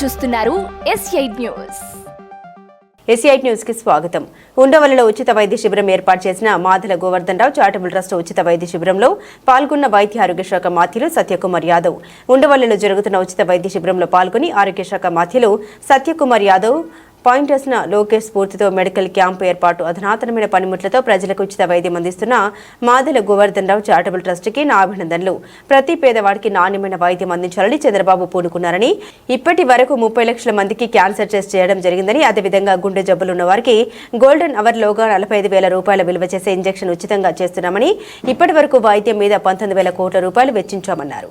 చూస్తున్నారు yes news ఎస్ఐట్ న్యూస్కి స్వాగతం. ఉండవల్లిలో ఉచిత వైద్య శిబిరం ఏర్పాటు చేసిన మాధల గోవర్ధన్ రావు చారిటబుల్ ట్రస్ట్ ఉచిత వైద్య శిబిరంలో పాల్గొన్న వైద్య ఆరోగ్య శాఖ మాధ్యులు సత్యకుమార్ యాదవ్. ఉండవల్లిలో జరుగుతున్న ఉచిత వైద్య శిబిరంలో పాల్గొని ఆరోగ్య శాఖ మాధ్యులు సత్యకుమార్ యాదవ్ పాయింటర్స్న లోకేష్ స్ఫూర్తితో మెడికల్ క్యాంపు ఏర్పాటు. అధునాతనమైన పనిముట్లతో ప్రజలకు ఉచిత వైద్యం అందిస్తున్న మాదల గోవర్ధన్ రావు చారిటబుల్ ట్రస్ట్కి నా అభినందనలు. ప్రతి పేదవాడికి నాణ్యమైన వైద్యం అందించాలని చంద్రబాబు పూనుకున్నారని ఇప్పటి వరకు ముప్పై లక్షల మందికి క్యాన్సర్ టెస్ట్ చేయడం జరిగిందని అదేవిధంగా గుండె జబ్బులు ఉన్న వారికి గోల్డెన్ అవర్లోగా నలభై ఐదు వేల రూపాయల విలువ చేసే ఇంజెక్షన్ ఉచితంగా చేస్తున్నామని ఇప్పటి వరకు వైద్యం మీద పంతొమ్మిది వేల కోట్ల రూపాయలు వెచ్చించామన్నారు.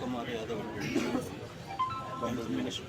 కుమార్ యాదవ్ మినిస్టర్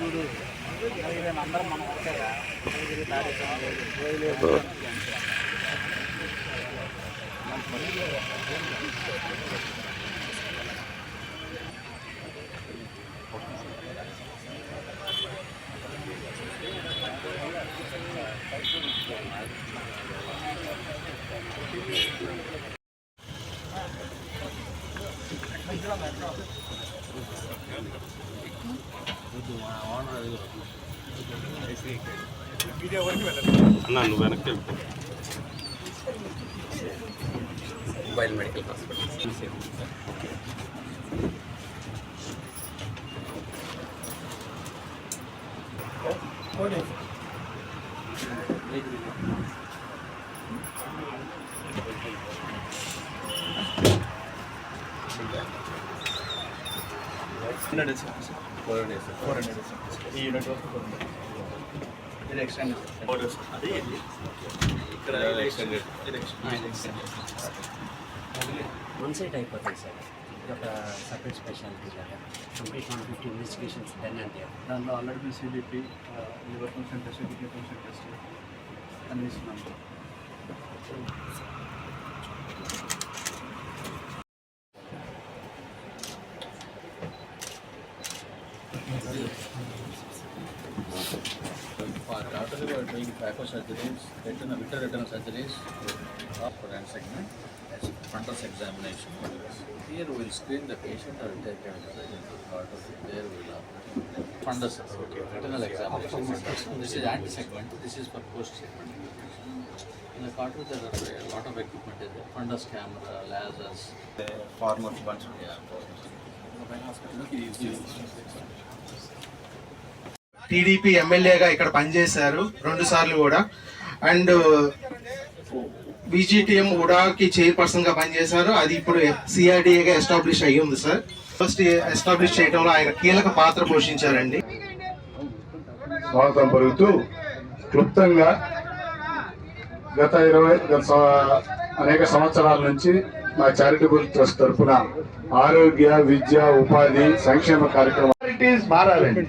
గూడు అందరం మనం ఒకటేగా తాడేసాం అన్నా నువ్వు వెనక్కి వెళ్తా mobile medical hospital four days ఈ యూనిట్ వరకు ఫోర్ హండ్రెడ్. ఇది ఎక్స్టెండ్ అది ఇక్కడ ఇది ఎక్స్టెండ్ ఇది ఎక్స్టెండ్ వన్ సైడ్ అయిపోతుంది సార్. ఇది ఒక సపరేట్ స్పెషాలిటీ లాగా complete one fifty investigations done అంటే దాంట్లో ఆల్రెడీ మీ CBP liver function test kidney function test అన్ని ఇస్తున్నాం. First of all, doing phaco surgeries, retina, vitreal retinal surgeries for hand segment as frontal examination. Here we will screen the patient or take care of the. There we will operate. Fundus, okay. retinal examination. This is anti-segment, this is for post-segment. In the cartridge there are a lot of equipment there, fundus camera, uh, lasers. The farmer's bunch. Yeah. farmer's bunch. Look at these. TDP ఎమ్మెల్యేగా ఇక్కడ పనిచేశారు రెండు సార్లు కూడా. And బీజీటీఎం ఉడాకి చైర్పర్సన్గా పనిచేశారు. అది ఇప్పుడు సిఆర్డిఏగా ఎస్టాబ్లిష్ అయ్యి ఉంది సార్. ఫస్ట్ ఎస్టాబ్లిష్ చేయడంలో ఆయన కీలక పాత్ర పోషించారండి. స్వాగతం పలుకుతూ క్లుప్తంగా గత ఇరవై గత అనేక సంవత్సరాల నుంచి మా చారిటబుల్ ట్రస్ట్ తరఫున ఆరోగ్య విద్య ఉపాధి సంక్షేమ కార్యక్రమాలు క్వాలిటీస్ మారాలండి.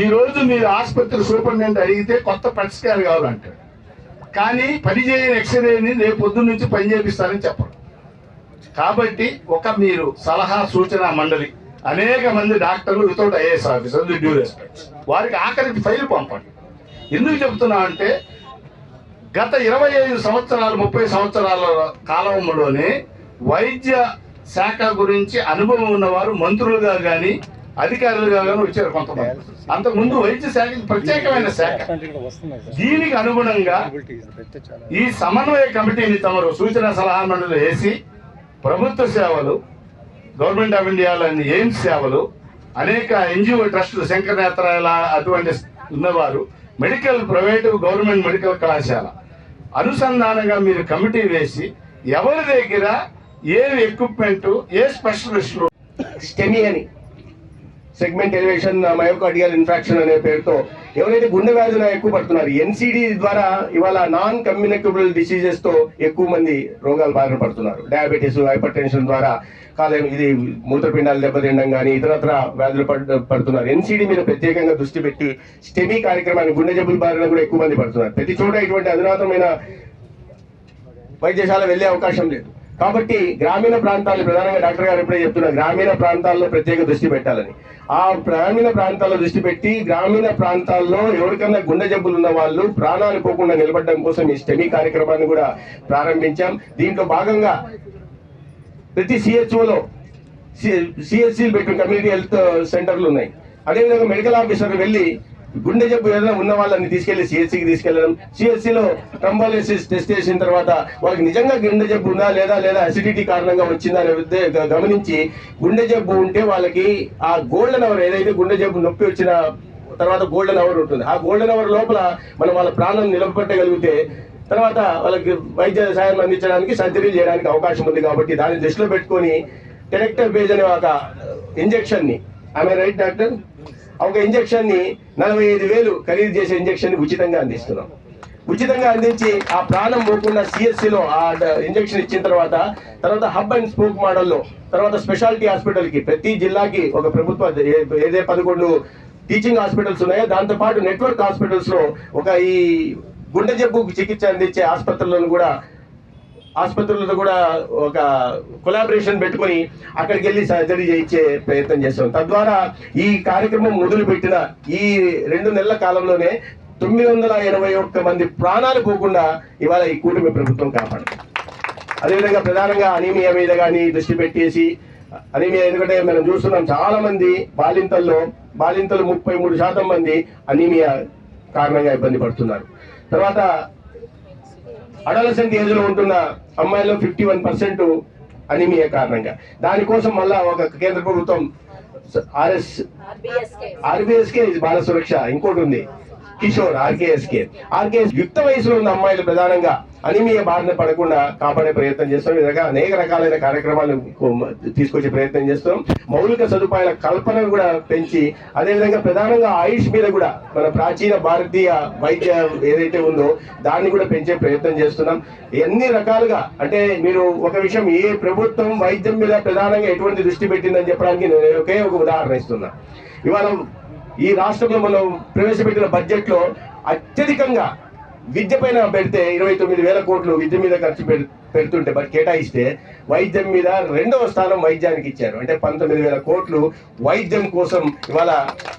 ఈ రోజు మీరు ఆసుపత్రి సూపరింటెండెంట్ అడిగితే కొత్త పరిష్కారం కావాలంటారు. కానీ పని చేయని ఎక్స్రేని రేపు పొద్దున్న నుంచి పని చేపిస్తారని చెప్పరు. కాబట్టి ఒక మీరు సలహా సూచన మండలి అనేక మంది డాక్టర్లు without IAS officer due respect వారికి ఆఖరికి ఫైల్ పంపండి. ఎందుకు చెప్తున్నా అంటే గత ఇరవై ఐదు సంవత్సరాలు ముప్పై సంవత్సరాల కాలంలోనే వైద్య శాఖ గురించి అనుభవం ఉన్నవారు మంత్రులుగా కానీ అధికారులుగా వచ్చారు కొంతమంది. అంతకుముందు వైద్య శాఖకి ప్రత్యేకమైన శాఖ. దీనికి అనుగుణంగా ఈ సమన్వయ కమిటీని తమరు సూచన సలహా మండలి వేసి ప్రభుత్వ సేవలు గవర్నమెంట్ ఆఫ్ ఇండియాలోని ఎయిమ్స్ సేవలు అనేక ఎన్జిఓ ట్రస్టులు శంకర నేత్రాల అటువంటి ఉన్నవారు మెడికల్ ప్రైవేటు గవర్నమెంట్ మెడికల్ కళాశాల. అనుసంధానంగా మీరు కమిటీ వేసి ఎవరి దగ్గర ఏ ఎక్విప్మెంట్ ఏ స్పెషలిస్టులు స్టెమీ అని. సెగ్మెంట్ ఎలివేషన్ మయోకార్డియల్ ఇన్ఫాక్షన్ అనే పేరుతో ఎవరైతే గుండె వ్యాధులు ఎక్కువ పడుతున్నారు ఎన్సిడి ద్వారా ఇవాళ నాన్ కమ్యూనికబుల్ డిసీజెస్తో ఎక్కువ మంది రోగాలు బారిన పడుతున్నారు. డయాబెటీస్ హైపర్ టెన్షన్ ద్వారా కాలేయం ఇది మూత్రపిండాలు దెబ్బతినడం కానీ ఇతరత్ర వ్యాధులు పడుతున్నారు. ఎన్సిడి మీద ప్రత్యేకంగా దృష్టి పెట్టి స్టెమీ కార్యక్రమాన్ని గుండె జబ్బుల బారిన కూడా ఎక్కువ మంది పడుతున్నారు. ప్రతి చోట ఇటువంటి అధునాతమైన వైద్యశాల వెళ్ళే అవకాశం లేదు. కాబట్టి గ్రామీణ ప్రాంతాలు ప్రధానంగా డాక్టర్ గారు ఎప్పుడే చెప్తున్నారు గ్రామీణ ప్రాంతాల్లో ప్రత్యేక దృష్టి పెట్టాలని. ఆ గ్రామీణ ప్రాంతాల్లో దృష్టి పెట్టి గ్రామీణ ప్రాంతాల్లో ఎవరికన్నా గుండె జబ్బులు ఉన్న వాళ్ళు ప్రాణాలు పోకుండా నిలబడడం కోసం ఈ స్టెమీ కార్యక్రమాన్ని కూడా ప్రారంభించాం. దీంట్లో భాగంగా ప్రతి సిహెచ్ఓలో సిహెచ్సిలు పెట్టిన కమ్యూనిటీ హెల్త్ సెంటర్లు ఉన్నాయి. అదేవిధంగా మెడికల్ ఆఫీసర్ వెళ్ళి గుండె జబ్బు ఏదైనా ఉన్న వాళ్ళని తీసుకెళ్ళి సిఎస్సికి తీసుకెళ్ళడం సిఎస్సిలో ట్రంబాలిసిస్ టెస్ట్ చేసిన తర్వాత వాళ్ళకి నిజంగా గుండె జబ్బు ఉందా లేదా లేదా అసిడిటీ కారణంగా వచ్చిందా అనే గమనించి గుండె జబ్బు ఉంటే వాళ్ళకి ఆ గోల్డెన్ అవర్ ఏదైతే గుండె జబ్బు నొప్పి వచ్చిన తర్వాత గోల్డెన్ అవర్ ఉంటుంది. ఆ గోల్డెన్ అవర్ లోపల మనం వాళ్ళ ప్రాణం నిలబెట్టగలిగితే తర్వాత వాళ్ళకి వైద్య సాయం అందించడానికి సర్జరీ చేయడానికి అవకాశం ఉంది కాబట్టి దాన్ని దృష్టిలో పెట్టుకొని టెరెక్టర్ బేజ్ అనే ఒక ఇంజెక్షన్ని ఐ ఆమె రైట్ డాక్టర్ ఒక ఇంజెక్షన్ని నలభై ఐదు వేలు ఖరీదు చేసే ఇంజెక్షన్ని ఉచితంగా అందిస్తున్నాం. ఉచితంగా అందించి ఆ ప్రాణం పోకుండా సిఎస్సిలో ఆ ఇంజెక్షన్ ఇచ్చిన తర్వాత తర్వాత హబ్ అండ్ స్పోక్ మోడల్లో తర్వాత స్పెషాలిటీ హాస్పిటల్కి ప్రతి జిల్లాకి ఒక ప్రభుత్వ ఏదే పదకొండు టీచింగ్ హాస్పిటల్స్ ఉన్నాయో దాంతో పాటు నెట్వర్క్ హాస్పిటల్స్లో ఒక ఈ గుండె జబ్బుకు చికిత్స అందించే ఆసుపత్రులను కూడా ఆసుపత్రులతో కూడా ఒక కొలాబరేషన్ పెట్టుకొని అక్కడికి వెళ్ళి సర్జరీ చేయించే ప్రయత్నం చేస్తాం తద్వారా ఈ కార్యక్రమం మొదలు పెట్టిన ఈ రెండు నెలల కాలంలోనే తొమ్మిది వందల ఎనభై ఒక్క మంది ప్రాణాలు పోకుండా ఇవాళ ఈ కూటమి ప్రభుత్వం కాపాడింది. అదేవిధంగా ప్రధానంగా అనీమియా మీద కానీ దృష్టి పెట్టేసి అనీమియా ఎందుకంటే మనం చూస్తున్నాం చాలా మంది బాలింతల్లో బాలింతలు ముప్పై మూడు శాతం మంది అనీమియా కారణంగా ఇబ్బంది పడుతున్నారు. తర్వాత అడలసెంట్ ఏజ్లో ఉంటున్న అమ్మాయిలో ఫిఫ్టీ వన్ పర్సెంట్ అనిమియా కారణంగా. దానికోసం మళ్ళా ఒక కేంద్ర ప్రభుత్వం ఆర్ఎస్ ఆర్బిఎస్కే బాల సురక్ష ఇంకోటి ఉంది. కిషోర్ ఆర్కేఎస్కే. ఆర్కేఎస్ యుక్త వయసులో ఉన్న అమ్మాయిలు ప్రధానంగా అనిమియ బారిన పడకుండా కాపాడే ప్రయత్నం చేస్తాం. ఈ అనేక రకాలైన కార్యక్రమాలు తీసుకొచ్చే ప్రయత్నం చేస్తాం. మౌలిక సదుపాయాల కల్పనను కూడా పెంచి అదేవిధంగా ప్రధానంగా ఆయుష్ మీద కూడా మన ప్రాచీన భారతీయ వైద్య ఏదైతే ఉందో దాన్ని కూడా పెంచే ప్రయత్నం చేస్తున్నాం. ఎన్ని రకాలుగా అంటే మీరు ఒక విషయం ఏ ప్రభుత్వం వైద్యం మీద ప్రధానంగా ఎటువంటి దృష్టి పెట్టిందని చెప్పడానికి నేను ఒకే ఒక ఉదాహరణ ఇస్తున్నా. ఇవాళ ఈ రాష్ట్రంలో మనం ప్రవేశపెట్టిన బడ్జెట్లో అత్యధికంగా విద్య పైన పెడితే ఇరవై తొమ్మిది వేల కోట్లు విద్య మీద ఖర్చు పెడుతుంటే బట్ కేటాయిస్తే వైద్యం మీద రెండవ స్థానం వైద్యానికి ఇచ్చారు. అంటే పంతొమ్మిది వేల కోట్లు వైద్యం కోసం ఇవాళ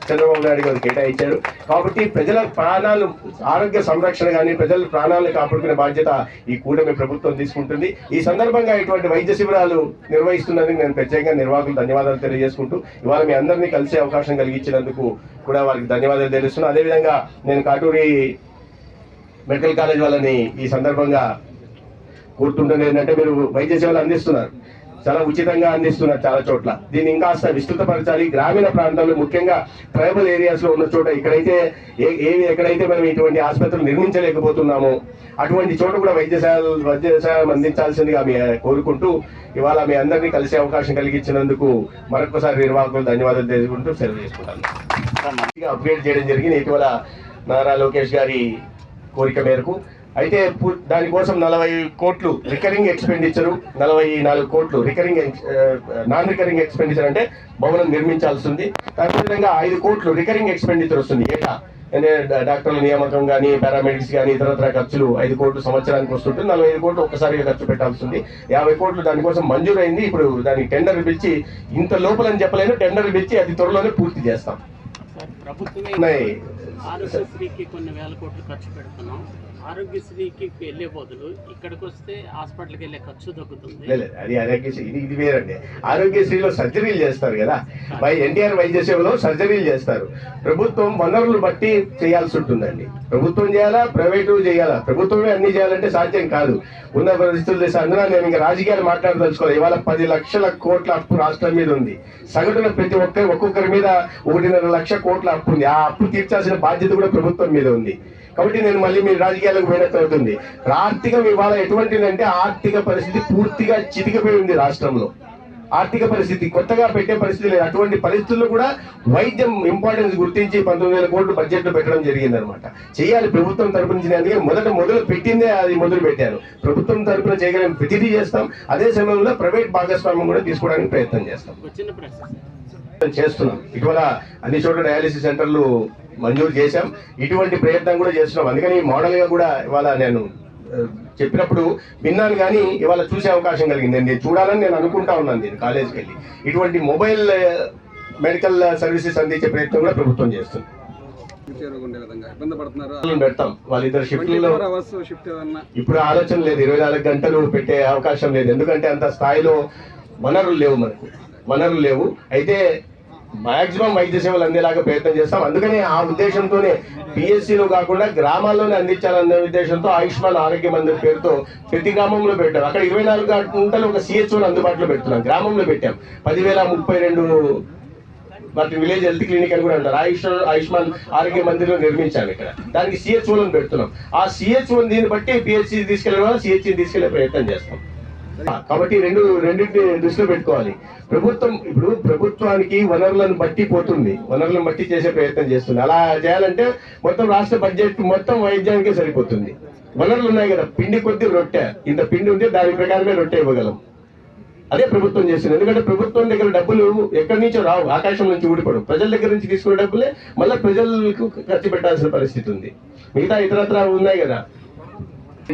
చంద్రబాబు నాయుడు గారు కేటాయించారు. కాబట్టి ప్రజల ప్రాణాలు ఆరోగ్య సంరక్షణ కానీ ప్రజల ప్రాణాలను కాపాడుకునే బాధ్యత ఈ కూటమి ప్రభుత్వం తీసుకుంటుంది. ఈ సందర్భంగా ఇటువంటి వైద్య శిబిరాలు నిర్వహిస్తున్నందుకు నేను ప్రత్యేకంగా నిర్వాహకులు ధన్యవాదాలు తెలియజేసుకుంటూ ఇవాళ మీ అందరినీ కలిసే అవకాశం కలిగించినందుకు కూడా వారికి ధన్యవాదాలు తెలుస్తున్నాను అదేవిధంగా నేను కాటూరి మెడికల్ కాలేజ్ వాళ్ళని ఈ సందర్భంగా కోరుతుంటుంది ఏంటంటే మీరు వైద్య సేవలు అందిస్తున్నారు. చాలా ఉచితంగా అందిస్తున్నారు చాలా చోట్ల. దీన్ని ఇంకా విస్తృతపరచాలి. గ్రామీణ ప్రాంతాల్లో ముఖ్యంగా ట్రైబల్ ఏరియాస్లో ఉన్న చోట ఇక్కడైతే ఏ ఏ- ఎక్కడైతే మనం ఇటువంటి ఆసుపత్రులు నిర్మించలేకపోతున్నామో అటువంటి చోట కూడా వైద్య సేవలు వైద్య సేవలు అందించాల్సిందిగా మీ కోరుకుంటూ ఇవాళ మీ అందరినీ కలిసే అవకాశం కలిగించినందుకు మరొకసారి నిర్వాహకులు ధన్యవాదాలు తెలుసుకుంటూ సెలవు చేసుకుంటాను అప్గ్రేడ్ చేయడం జరిగింది. ఇటీవల నారా లోకేష్ గారి కోరిక మేరకు. అయితే దానికోసం నలభై కోట్లు రికరింగ్ ఎక్స్పెండిచర్. నలభై నాలుగు కోట్లు రికరింగ్ నాన్ రికరింగ్ ఎక్స్పెండిచర్ అంటే భవనం నిర్మించాల్సి ఉంది అదేవిధంగా ఐదు కోట్లు రికరింగ్ ఎక్స్పెండిచర్ వస్తుంది ఏటా? అంటే డాక్టర్ల నియామకం కానీ పారామెడిక్స్ కానీ ఇతరత్ర ఖర్చులు ఐదు కోట్లు సంవత్సరానికి వస్తుంటుంది. నలభై ఐదు కోట్లు ఒక్కసారిగా ఖర్చు పెట్టాల్సి ఉంది యాభై కోట్లు దానికోసం మంజూరైంది. ఇప్పుడు దానికి టెండర్ పిలిచి ఇంత లోపలని చెప్పలేను. టెండర్ పిలిచి అది త్వరలోనే పూర్తి చేస్తాం. ఆరోగ్యశ్రీకి కొన్ని వేల కోట్లు ఖర్చు పెడుతున్నాం. ఆరోగ్యశ్రీకి వెళ్ళే బదులు ఇక్కడికి వస్తే హాస్పిటల్కి వెళ్ళే ఖర్చు తగ్గుతుంది. లేదు అది ఆరోగ్యశ్రీ ఇది ఇది వేరండి. ఆరోగ్యశ్రీలో సర్జరీలు చేస్తారు కదా? వై ఎన్టీఆర్ వైద్య సేవలో సర్జరీలు చేస్తారు. ప్రభుత్వం వనరులు బట్టి చేయాల్సి ఉంటుందండి. ప్రభుత్వం చేయాలా ప్రైవేటు చేయాలా? ప్రభుత్వమే అన్ని చేయాలంటే సాధ్యం కాదు. ఉన్న పరిస్థితులు చేస్తే అందున నేను ఇంకా రాజకీయాలు మాట్లాడదలుచుకోవాలి ఇవాళ పది లక్షల కోట్ల అప్పు రాష్ట్రం మీద ఉంది. సగటున ప్రతి ఒక్కరి ఒక్కొక్కరి మీద ఒకటిన్నర లక్ష కోట్ల అప్పు ఉంది. ఆ అప్పు తీర్చాల్సిన బాధ్యత కూడా ప్రభుత్వం మీద ఉంది. కాబట్టి నేను మళ్ళీ మీ రాజకీయాలకు పోయినట్టు అవుతుంది. ఆర్థికం ఇవాళ ఎటువంటిదంటే ఆర్థిక పరిస్థితి పూర్తిగా చితికిపోయి ఉంది రాష్ట్రంలో. ఆర్థిక పరిస్థితి కొత్తగా పెట్టే పరిస్థితి లేదు. అటువంటి పరిస్థితుల్లో కూడా వైద్యం ఇంపార్టెన్స్ గుర్తించి పంతొమ్మిది వేల కోట్లు బడ్జెట్లో పెట్టడం జరిగింది అనమాట చేయాలి. ప్రభుత్వం తరపు నుంచి అందుకే మొదట మొదలు పెట్టిందే అది మొదలు పెట్టారు ప్రభుత్వం తరపున చేయగలిగిన ప్రతిదీ చేస్తాం. అదే సమయంలో ప్రైవేట్ భాగస్వామ్యం కూడా తీసుకోవడానికి ప్రయత్నం చేస్తాం. చేస్తున్నాం. ఇటీవల అన్ని చోట్ల డయాలిసిస్ సెంటర్లు మంజూరు చేశాం. ఇటువంటి ప్రయత్నం కూడా చేస్తున్నాం. అందుకని మోడల్గా కూడా ఇవాళ నేను చెప్పినప్పుడు విన్నాను కానీ ఇవాళ చూసే అవకాశం కలిగింది. నేను చూడాలని నేను అనుకుంటా ఉన్నాను నేను కాలేజీకి వెళ్ళి. ఇటువంటి మొబైల్ మెడికల్ సర్వీసెస్ అందించే ప్రయత్నం కూడా ప్రభుత్వం చేస్తుంది. పెడతాం. వాళ్ళిద్దరు షిఫ్ట్లో ఇప్పుడు ఆలోచన లేదు. ఇరవై నాలుగు గంటలు పెట్టే అవకాశం లేదు. ఎందుకంటే అంత స్థాయిలో వనరులు లేవు మనకు. వనరులు లేవు. అయితే మాక్సిమం వైద్య సేవలు అందేలాగా ప్రయత్నం చేస్తాం. అందుకని ఆ ఉద్దేశంతోనే పిఎస్సీలో కాకుండా గ్రామాల్లోనే అందించాలనే ఉద్దేశంతో ఆయుష్మాన్ ఆరోగ్య మందిర్ పేరుతో ప్రతి గ్రామంలో పెట్టాం. అక్కడ ఇరవై నాలుగు గంటలు ఒక సిహెచ్ఓని అందుబాటులో పెడుతున్నాం. గ్రామంలో పెట్టాం. పదివేల ముప్పై రెండు వాటి విలేజ్ హెల్త్ క్లినిక్ అని కూడా అంటారు. ఆయుష్ ఆయుష్మాన్ ఆరోగ్య మందిర్లో నిర్మించాలి ఇక్కడ. దానికి సిహెచ్ఓలను పెడుతున్నాం. ఆ సిహెచ్ఓ దీన్ని బట్టి పిహెచ్సి తీసుకెళ్ళడం సిహెచ్సి తీసుకెళ్ళే ప్రయత్నం చేస్తాం. కాబట్టి రెండు రెండింటిని దృష్టిలో పెట్టుకోవాలి. ప్రభుత్వం ఇప్పుడు ప్రభుత్వానికి వనరులను బట్టి పోతుంది. వనరులను బట్టి చేసే ప్రయత్నం చేస్తుంది. అలా చేయాలంటే మొత్తం రాష్ట్ర బడ్జెట్ మొత్తం వైద్యానికే సరిపోతుంది. వనరులు ఉన్నాయి కదా. పిండి కొద్ది రొట్టె. ఇంత పిండి ఉంటే దాని ప్రకారమే రొట్టె ఇవ్వగలం. అదే ప్రభుత్వం చేస్తుంది. ఎందుకంటే ప్రభుత్వం దగ్గర డబ్బులు ఎక్కడి నుంచో రావు. ఆకాశం నుంచి ఊడిపడు ప్రజల దగ్గర నుంచి తీసుకునే డబ్బులే మళ్ళీ ప్రజలకు ఖర్చు పెట్టాల్సిన పరిస్థితి ఉంది. మిగతా ఇతరత్ర ఉన్నాయి కదా.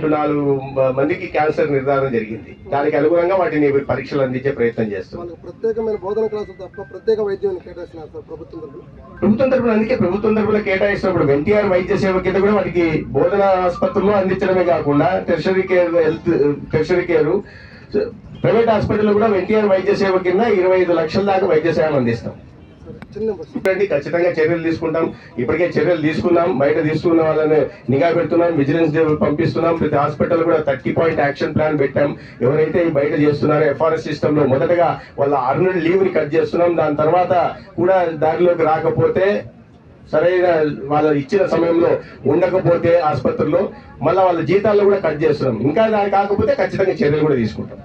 నాలుగు మందికి క్యాన్సర్ నిర్ధారణ జరిగింది. దానికి అనుగుణంగా వాటిని పరీక్షలు అందించే ప్రయత్నం చేస్తున్నాం వాళ్ళకి ప్రత్యేకమైన బోధన క్లాసులు తప్ప ప్రత్యేక వైద్యం కేటాయిస్తున్నారు ప్రభుత్వం తరఫున ప్రభుత్వం అందుకే ప్రభుత్వం తరపున కేటాయిస్తున్నప్పుడు ఎన్టీఆర్ వైద్య సేవ కింద కూడా వాటికి బోధన ఆసుపత్రుల్లో అందించడమే కాకుండా tertiary care health tertiary care private హాస్పిటల్లో కూడా ఎన్టీఆర్ వైద్య సేవ కింద ఇరవై ఐదు లక్షల దాకా వైద్య సేవ అందిస్తాం. ఖచ్చితంగా చర్యలు తీసుకుంటాం. ఇప్పటికే చర్యలు తీసుకున్నాం. బయట తీసుకున్న వాళ్ళని నిఘా పెడుతున్నాం. విజిలెన్స్ పంపిస్తున్నాం. ప్రతి హాస్పిటల్ కూడా థర్టీ పాయింట్ యాక్షన్ ప్లాన్ పెట్టాం. ఎవరైతే బయట చేస్తున్నారో ఎఫ్ఆర్ఎస్ సిస్టమ్లో మొదటగా వాళ్ళ అర్నుడ్ లీవ్ని కట్ చేస్తున్నాం. దాని తర్వాత కూడా దారిలోకి రాకపోతే సరైన వాళ్ళ ఇచ్చిన సమయంలో ఉండకపోతే ఆసుపత్రిలో మళ్ళీ వాళ్ళ జీతాల్లో కూడా కట్ చేస్తున్నాం. ఇంకా దాని కాకపోతే ఖచ్చితంగా చర్యలు కూడా తీసుకుంటాం.